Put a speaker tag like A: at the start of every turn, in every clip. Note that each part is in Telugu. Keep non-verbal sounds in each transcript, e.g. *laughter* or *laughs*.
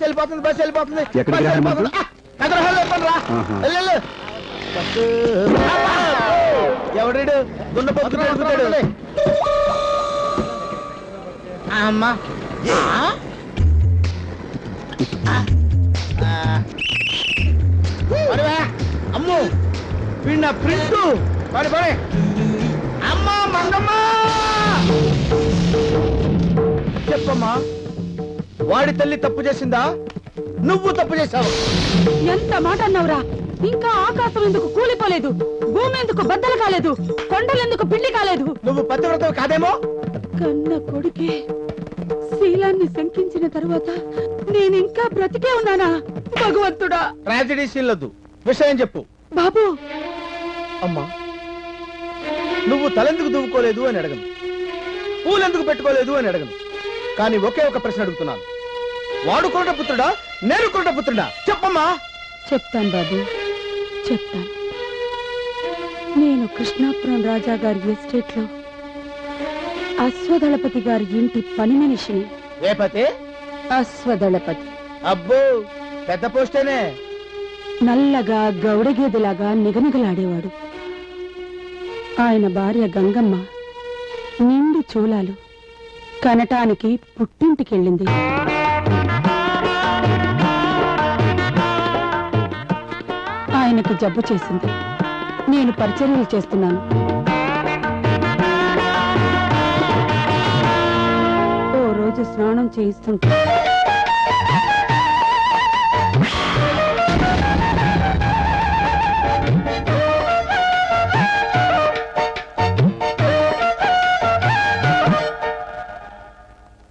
A: వెళ్ళిపోతుంది వెళ్ళిపోతుంది వెళ్ళిపోతుంది. రా. వెళ్ళు. బస్సు. అబ్బా! ఎవడీడు అమ్మా. అమ్ము వీడు నా ప్రింట్ పడి పడి అమ్మా మంగమ్మ వాడి తల్లి తప్పు చేసిందా? నువ్వు తప్పు చేశావు.
B: ఎంత మాట అన్నావురా? ఇంకా ఆకాశం ఎందుకు కూలిపోలేదు? భూమి ఎందుకు బద్దలు కాలేదు? కొండలెందుకు పిండి కాలేదు?
A: నువ్వు పతివ్రతవు కాదేమో?
B: కన్న కొడుకే శీలాన్ని శంకించిన తరువాత నేనింకా బ్రతికే ఉన్నానా? భగవంతుడా!
A: ట్రాజడీ సీన్లొద్దు. విషయం చెప్పు.
B: బాబు!
A: అమ్మా నువ్వు తలెందుకు దువ్వుకోలేదు అని అడగను. పూలెందుకు పెట్టుకోలేదు అని అడగను. కానీ ఒకే ఒక ప్రశ్న అడుగుతున్నాను. వాడు కొరట పుత్రుడా నేను కొరట పుత్రుడా? చెప్పమ్మా.
B: చెప్తాను బాబు చెప్తాను. నేను కృష్ణాపురం రాజా గారి ఎస్టేట్లో అశ్వదళపతి గారి ఇంటి పని మనిషిని.
A: రేపతే
B: అశ్వదళపతి.
A: అబ్బో పెద్ద పోస్టేనే.
B: నల్లగా గౌడగేదెలాగా నిగనిగలాడేవాడు. ఆయన భార్య గంగమ్మ నిండి చూలాలు కనటానికి పుట్టింటికెళ్ళింది. ఆయనకి జబ్బు చేసింది. నేను పరిచర్యలు చేస్తున్నాను. ఓ రోజు స్నానం చేయిస్తుంటే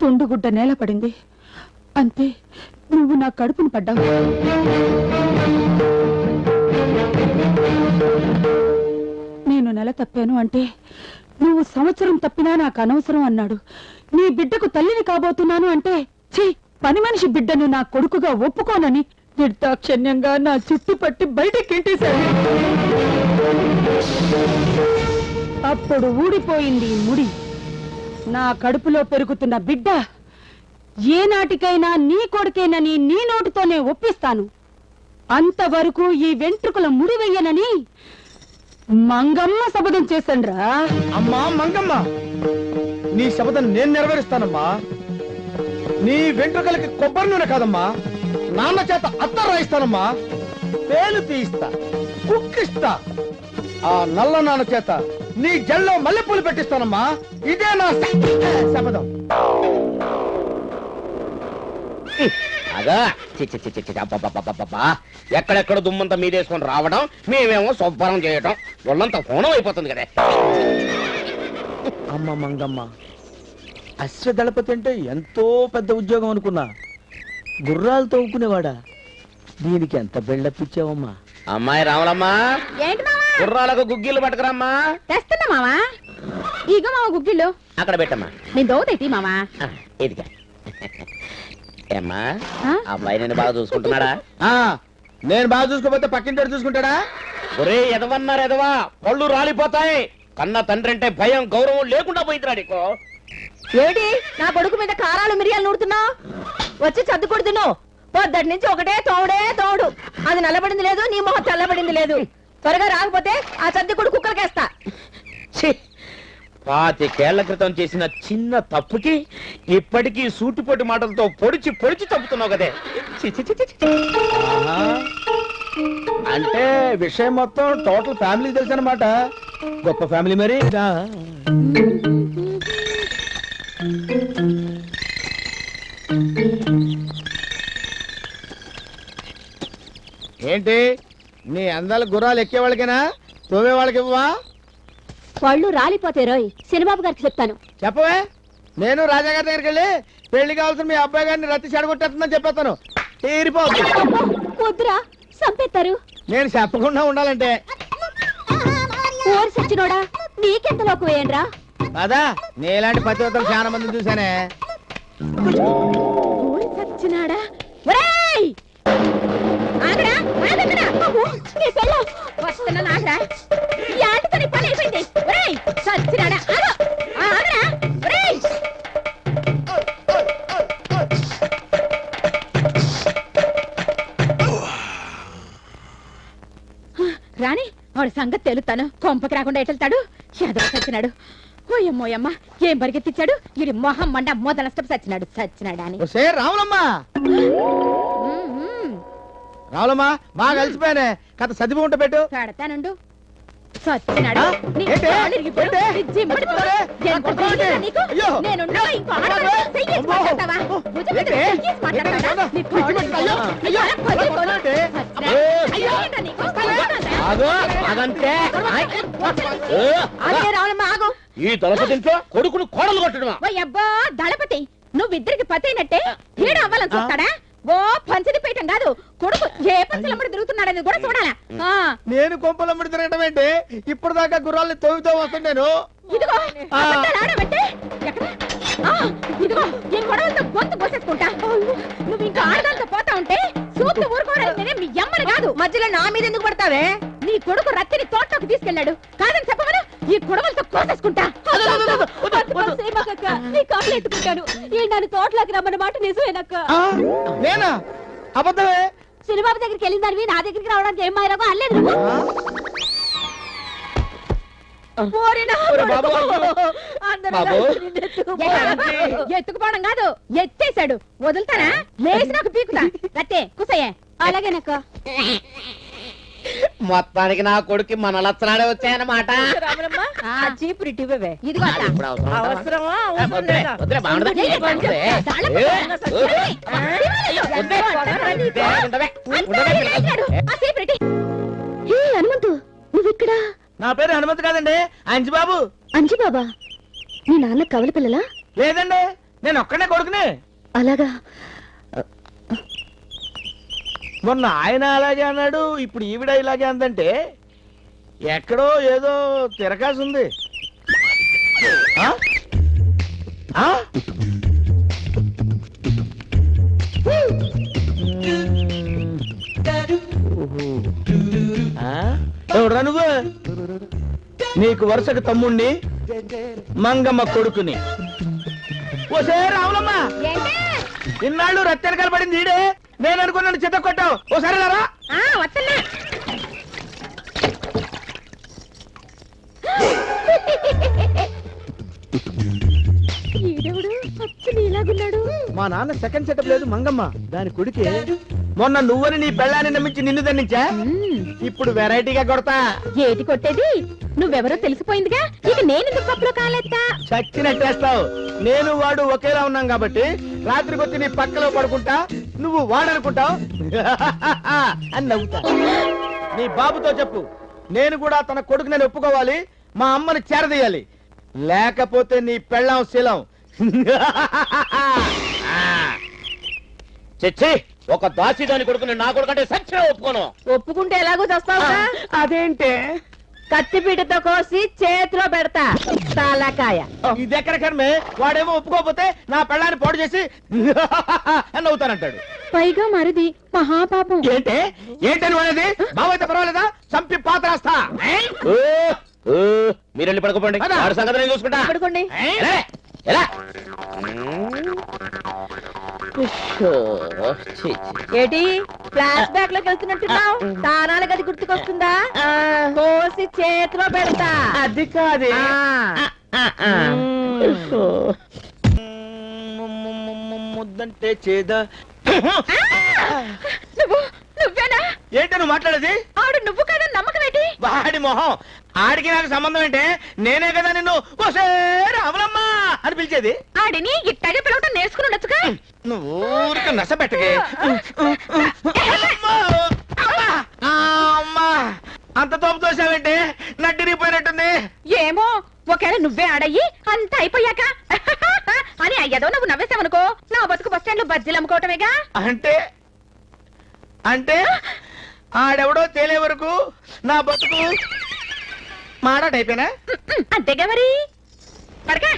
B: తుండుగుడ్డ నేల పడింది. అంతే నువ్వు నా కడుపును పడ్డావు. నేను నెల తప్పాను అంటే నువ్వు సంవత్సరం తప్పినా నాకు అనవసరం అన్నాడు. నీ బిడ్డకు తల్లిని కాబోతున్నాను అంటే ఛీ పని మనిషి బిడ్డను నా కొడుకుగా ఒప్పుకోనని నిర్దాక్షణ్యంగా నా చుట్టు పట్టి బయటికి ఇంటేశాడు అప్పుడు ఊడిపోయింది ముడి. నా కడుపులో పెరుగుతున్న బిడ్డ ఏనాటికైనా నీ కొడుకేనని నీ నోటితోనే ఒప్పిస్తాను. అంతవరకు ఈ వెంట్రుకల ముడివెయ్యనని మంగమ్మ శపథం చేశాండ్రా
A: అమ్మా మంగమ్మ! నీ శపథం నేను నెరవేరుస్తానమ్మా. నీ వెంట్రుకలకి కొబ్బరి నూనె కాదమ్మా. నాన్న చేత అత్తం రాయిస్తానమ్మా. పేలు తీయిస్తా కుక్కిస్తా. ఆ నల్ల నాన్న చేత నీ జల్లో మల్లెపూలు పెట్టిస్తానమ్మా. ఇదే నా శపథం.
C: అగా చి చి చి చి చి అబ్బబ్బబ్బబ్బబ్బా. ఎక్కడెక్కడ దుమ్మంతా మీదేసుకొని రావడం మేమేమో శుభ్రం చేయటం ఒళ్ళంతా హోనం అయిపోతుంది కదా.
A: అమ్మ మంగమ్మ అశ్వదళపతి అంటే ఎంతో పెద్ద ఉద్యోగం అనుకున్నా. గుర్రాలు తవ్వుకునేవాడా? దీనికి ఎంత బిల్డప్ ఇచ్చావమ్మా?
C: అమ్మాయి రాములమ్మా.
B: ఏంటి మావా?
C: కుర్రాలకు గుగ్గిలు పట్టుకురమ్మా.
B: తెస్తున్నా మావా? ఇగో మావ గుగ్గిళ్ళు.
C: అక్కడ పెట్టమ్మా.
B: నేను దోతైతి మావా?
C: ఇదిగా. ఏమ్మా?
B: ఆ?
C: అబ్బాయి నేను బాగా చూసుకుంటున్నాడా?
A: ఆ నేను బాగా చూసుకోపోతే పక్కింటి చూసుకుంటాడా?
C: ఒరే ఎదవన్నారు ఎదవా పళ్ళు రాలిపోతాయి. కన్న తండ్రి అంటే భయం గౌరవం లేకుండా పోయిందిరా నీకు.
D: ఏమిటి? నా కొడుకు మీద కారాలు మిరియాలు నూడుతున్నావు వచ్చి చద్దుకుడు తిను. పొద్దటి నుంచి ఒకటే తోడే తోడు అది నల్లబడింది లేదు నీ మొహం తెల్లబడింది లేదు. త్వరగా రాకపోతే ఆ చద్దుకుడు కుక్కలకేస్తా.
C: ఛీ! పాతికేళ్ళ క్రితం చేసిన చిన్న తప్పుకి ఇప్పటికీ సూటిపోటి మాటలతో పొడిచి పొడిచి తప్పుతున్నావు కదే.
A: అంటే విషయం మొత్తం టోటల్ ఫ్యామిలీ తెలుసు అనమాట గొప్ప ఫ్యామిలీ మరి. ఏంటి? నీ అందాల గుర్రాలు ఎక్కే వాళ్ళకేనా తోమే వాళ్ళకి ఇవ్వవా?
D: పళ్ళు రాలిపోతే రోయ్ సినిబాబు గారికి చెప్తాను.
A: చెప్పవే? నేను రాజాగారి దగ్గరికి వెళ్ళి పెళ్ళి కావాల్సిన మీ అబ్బాయి గారిని రతి చెడగొట్టేస్తుందని చెప్పేస్తాను. తీరిపోద్ది
D: వద్దురా సంపేస్తారు
A: నేను చెప్పకుండా ఉండాలంటే.
D: ఓరి సచ్చినోడా నీకెంత లోకు వేయండిరా?
A: అదా నీలాంటి పతివతలు చాలా మంది చూసానే
D: ఓరి సచ్చినాడా ఒరేయ్! ఆగరా ఆగరా నీ పెళ్ళం వస్తున్నా ఆగరా. తెలుతాను కొంపకి రాకుండా ఎటెళ్తాడు ఎదవ సచ్చినాడు ఓయమ్మోయమ్మ ఏం పరిగెత్తిచ్చాడు? ఇది మొహం మండ మొదల నష్టం సచ్చినాడు సచ్చినాడా అని.
A: ఒసే రావులమ్మ. రావులమ్మ బాగా కలిసిపోయానే కథ చదివి ఉంట పెట్టు.
D: పెడతానుండు. సచ్చినాడు
A: ఆ?
D: నీ
A: ఏంటి?
D: కాలు ఇరిగిపోయి,
A: ఏంటి?
D: నీ జిమ్మడి
A: పట్టుకోరే.
D: ఎంత
A: పట్టుకోరే.
D: ధైర్యం నీకు?
A: అయ్యో.
D: నేనుండగా ఇంకో ఆడవాళ్ళతో
A: అమ్మో.
D: చెయ్యేసి
A: అమ్మో.
D: మాట్లాడతావా? భుజం మీద
A: ఏంటి?
D: చెయ్యేసి మాట్లాడతావా? నీ కాలు
A: అయ్యో.
D: ఇరిగిపోయి,
A: అయ్యో.
D: నీ తల పగిలిపోయి.
A: ఏంటి?
D: సచ్చినాడు.
C: అయ్యో.
D: ఏంటా నీకు? పగిలిపోతుందా?
C: ఆగు అదంతే ఏ,
D: ఆగే రావులమ్మ, ఆగు.
C: ఈ దళపతింట్లో కొడుకును కోడలు కొట్టడమా
D: ఓ అబ్బా దళపతి నువ్విద్దరికి పతి అయినట్టే హీడో అవ్వాలని చూస్తాడా ఓ పంచది పీఠం కాదు కొడుకు ఏ పంచలమ్మడి తిరుగుతున్నాడని కూడా చూడాలా?
A: నేను కొంపలమ్మడి తిరగటం ఏంటి? ఇప్పుడు దాకా గుర్రాల్ని తవ్వుతూ వస్తుండేను.
D: ఇదిగో ఆడబట్టే ఇదిగో ఈ గొడవలతో గొంతు పోసేసుకుంటా నువ్వు ఇంకా ఆడదాంతో పోతా ఉంటే చూస్తూ ఊరుకోవడానికి నేనే మీ అమ్మని కాదు. మధ్యలో నా మీద ఎందుకు పడతావే? నీ కొడుకు రత్తిని తోటలోకి తీసుకెళ్ళాడు. కాదని చెప్పమను ఈ గొడవలతో కోసేసుకుంటా. నీ కాళ్ళు ఎత్తుకుంటాను. ఈ నన్ను తోటలోకి రమ్మన్న మాట నిజమేనక్క
A: నేనా? అబద్ధమే?
D: సినిబాబు దగ్గరికి వెళ్ళిన దానివి నా దగ్గరికి రావడానికి ఏం మాయరాగో అల్లేదు. ఎత్తుకుపోవడం కాదు ఎత్తేశాడు. వదులుతానా? లేచి నాకు పీకుతా. రత్తే కుసయ్యే అలాగేనక్క.
C: మొత్తానికి నా కొడుకు మన లచ్చనాడే వచ్చాయన్నమాట
D: ఆ చీపురు ఇటు ఇవ్వవే. ఇదిగో అత్త.
C: ఇప్పుడు అవసరం ఉందా?
D: అవసరమా?
C: ఏ,
D: అవసరం
C: వద్దులే,
D: లేదా?
C: వద్దులే, బాగుండదా?
D: ఏ,
C: ఏ, బాగుండదే?
D: దాళ్ళ
C: ఏ,
D: పక్కన
C: ఏ,
D: సచ్చాయి. ఆ,
C: వద్దే,
D: కొడతారా నీకు?
C: వద్దే, ఉండవే,
D: అంతా
C: ఉండవే,
D: లేచాడు.
C: ఏ,
D: ఆ చీపురు ఇటు. హే హనుమంతు నువ్వు ఇక్కడ
A: నా పేరు హనుమంత్ కాదండి అంజి బాబు
D: అంజి బాబా నీ నాన్న కవల పిల్లలా
A: లేదండి నేను ఒక్కడే కొడుకునే
D: అలాగా
A: మొన్న ఆయన అలాగే అన్నాడు ఇప్పుడు ఈవిడ ఇలాగే అందంటే ఎక్కడో ఏదో తిరకాసి ఉంది? ఎవడ్రా నువ్వు? నీకు వరుసకు తమ్ముణ్ణి మంగమ్మ కొడుకుని. ఓసే రావులమ్మ. ఇన్నాళ్ళు రత్తెనకాల పడింది ఈడే. నేను అనుకున్నాను చిత్త కొట్టావు. ఓసారి రారా.
D: ఈడెవడు? నీలాగున్నాడు.
A: మా నాన్న సెకండ్ సెటప్ లేదు మంగమ్మ. దాని కొడుకే. మొన్న నువ్వని నీ పెళ్ళాన్ని నమ్మించి నిన్ను దండించా? ఇప్పుడు వెరైటీగా కొడతా.
D: ఏటి కొట్టేది? నువ్వెవరో తెలిసిపోయిందిగా? ఇక నేను కప్పులో కాలేస్తా
A: చచ్చినట్టేస్తావు నేను వాడు ఒకేలా ఉన్నాం కాబట్టి రాత్రికి వచ్చి నీ పక్కలో పడుకుంటా. నువ్వు వాడనుకుంటావు? *laughs* అని నవ్వుతా. నీ బాబుతో చెప్పు. నేను కూడా తన కొడుకు నేను ఒప్పుకోవాలి. మా అమ్మని చేరదీయాలి. లేకపోతే నీ పెళ్ళాం శీలం. *laughs*
C: చిచ్చి ఒక దాసి దాని కొడుకుని నా కొడుకంటే సత్యం ఒప్పుకోను.
D: ఒప్పుకుంటే ఎలాగో చస్తావుగా
A: అదేంటే?
D: కత్తిపీటతో కోసి చేతిలో పెడతా. తాలకాయ.
A: ఇది ఎక్కడ కర్మే? వాడేమో ఒప్పుకోకపోతే నా పెళ్ళాన్ని పాడు చేసి *laughs* అని నవ్వుతానంటాడు
D: పైగా మరిది మహాపాపం.
A: ఏంటే? ఏంటని వాడేది? బావైతే పర్వాలేదా? చంపి పాత్రేస్తా.
C: ఓ, ఓ, మీరు వెళ్ళి పడుకోండి సంగతి నేను చూసుకుంటా.
D: పడుకోండి.
C: ఎలా?
D: ఏటి? ఫ్లాష్ బ్యాక్లోకి వెళ్తున్నట్టున్నావు తానాల గది గుర్తుకొస్తుందా? కోసి చేతిలో పెడతా.
A: అది కాదే. ముద్దంటే చేదా.
D: నువ్వు నువ్వేనా?
A: ఏంటి నువ్వు మాట్లాడేది?
D: ఆడు నువ్వు కదా నమ్మకం ఏంటి?
A: వాడి మొహం. ఆడికి నాకు సంబంధం ఏంటే? నేనే కదా నిన్ను. రాములమ్మా! అని పిలిచేది?
D: ఆడిని ఇట్టాగే పిలవటం నేర్చుకుని ఉండొచ్చుగా?
A: నువ్వు ఊరికే నశ పెట్టకే! అంత తోపు తోసావంటే? నడ్డిరిగిపోయినట్టుంది.
D: ఏమో ఒకవేళ నువ్వే ఆడయ్యి అంత అయిపోయాక. *laughs* అని అయ్యదో నువ్వు నవ్వేసావనుకో నా బతుకు బస్ స్టాండ్లో బజ్జీలు అమ్ముకోవటమేగా?
A: అంటే? అంటే? ఆడెవడో తేలే వరకు నా బతుకు మాడాట అయిపోయినా
D: అంతేగా మరి? పడకా!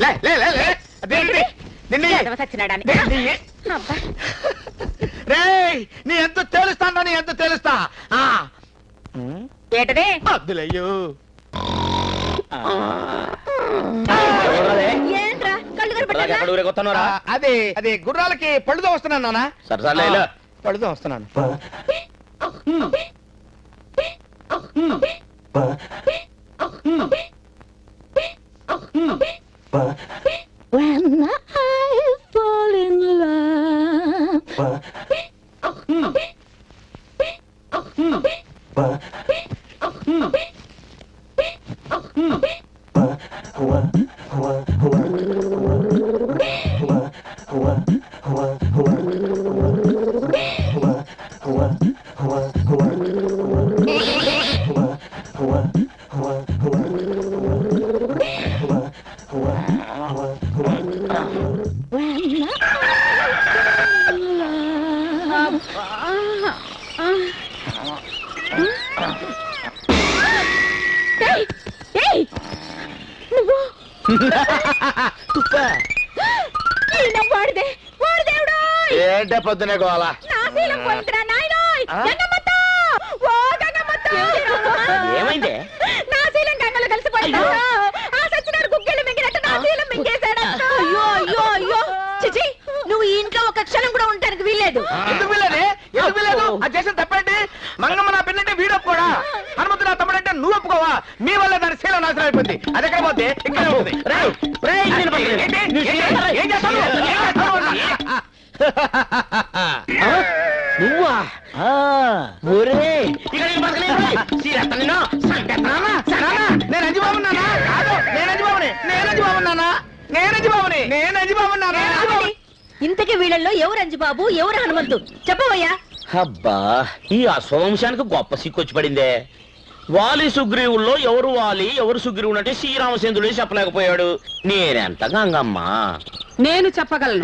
A: లే లే లే లే. అదేంటి నిన్ను
D: ఎదవ సచ్చినాడని
A: నిన్ను-
D: అబ్బా.
A: రేయ్ నీ ఎంత తేలుస్తాను నీ ఎంత తేలుస్తా. ఆ.
D: ఏటదే?
A: అద్దులయ్యో?
D: ఏంట్రా? కళ్ళు
A: అదే అదే గుర్రాలకి పళ్ళుతో వస్తున్నాను నాన్న
C: సరే సర్లే.
A: పళ్ళుతో వస్తున్నాను *laughs*
D: నువ్వు ఈ
C: ఏంటే పొద్దునే గోలా? ఆ?
D: గంగమ్మతో ఓ గంగమ్మతో
C: ఏమైందే?
D: నా శీలం గంగలో కలిసిపోయిందా? ఆ సచ్చినాడు గుగ్గిళ్ళు మింగినట్టు నా శీలం మింగేశాడు? అయ్యో అయ్యో అయ్యో. చిచి నువ్వు ఈ ఇంట్లో ఒక క్షణం కూడా ఉండడానికి వీల్లేదు.
A: ఎందుకు వీలేదే ఎందుకు వీలేదు అది చేసిన తప్పేంటి? మంగమ్మ నా పిన్నంటే వీడు ఒప్పుకోడా? హనుమంతు నా తమ్ముడంటే నువ్వు ఒప్పుకోవా? మీ వల్ల దాని శీలం నాశనం అయిపోయింది అది ఎక్కడ పోతే? ఇక్కడ. ఏం?
C: నువ్వా? ఒరే. సీరత్త నిన్ను. సంపెత్తనానా?
A: నాన్నా, నేను అంజిబాబు కాదు నేను అంజిబాబుని. నేను అంజిబాబు నేను? అంజిబాబుని. నేను అంజిబాబు.
D: ఇంతకీ వీళ్ళల్లో ఎవరు అంజిబాబు? ఎవరు హనుమంతు? చెప్పవయ్యా.
C: అబ్బా ఈ అసోంశానికి గొప్ప సిక్కొచ్చి పడిందే వాలి సుగ్రీవుల్లో ఎవరు వాలి ఎవరు సుగ్రీవుడు అంటే శ్రీరామచంద్రుడే చెప్పలేకపోయాడు. నేనెంత గంగమ్మా?
B: నేను చెప్పగలను.